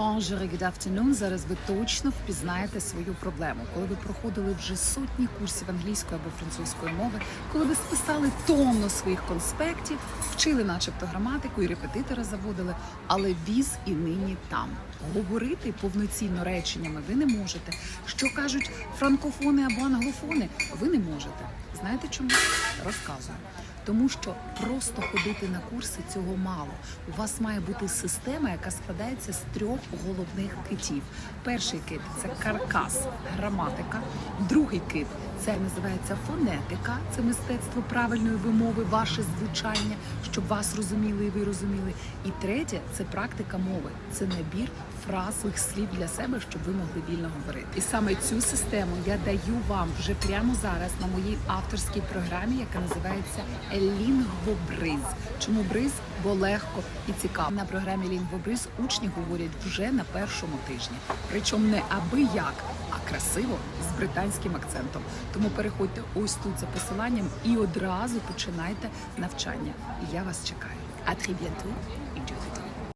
І good afternoon. Зараз ви точно впізнаєте свою проблему. Коли ви проходили вже сотні курсів англійської або французької мови, коли ви списали тонну своїх конспектів, вчили, начебто, граматику і репетитора заводили, але віз і нині там. Говорити повноцінно реченнями ви не можете. Що кажуть франкофони або англофони, ви не можете. Знаєте чому? Розказую. Тому що просто ходити на курси цього мало. У вас має бути система, яка складається з трьох головних китів. Перший кит це каркас, граматика. Другий кит це називається фонетика, це мистецтво правильної вимови, ваше звучання, щоб вас розуміли і ви розуміли. І третє це практика мови, це набір фразових слів для себе, щоб ви могли вільно говорити. І саме цю систему я даю вам вже прямо зараз на моїй авторській програмі, яка називається Лінгвобриз. Чому бриз? Бо легко і цікаво. На програмі Лінгвобриз учні говорять вже на першому тижні. Причому не аби як, а красиво з британським акцентом. Тому переходьте ось тут за посиланням і одразу починайте навчання. І я вас чекаю. А bientôt. Day.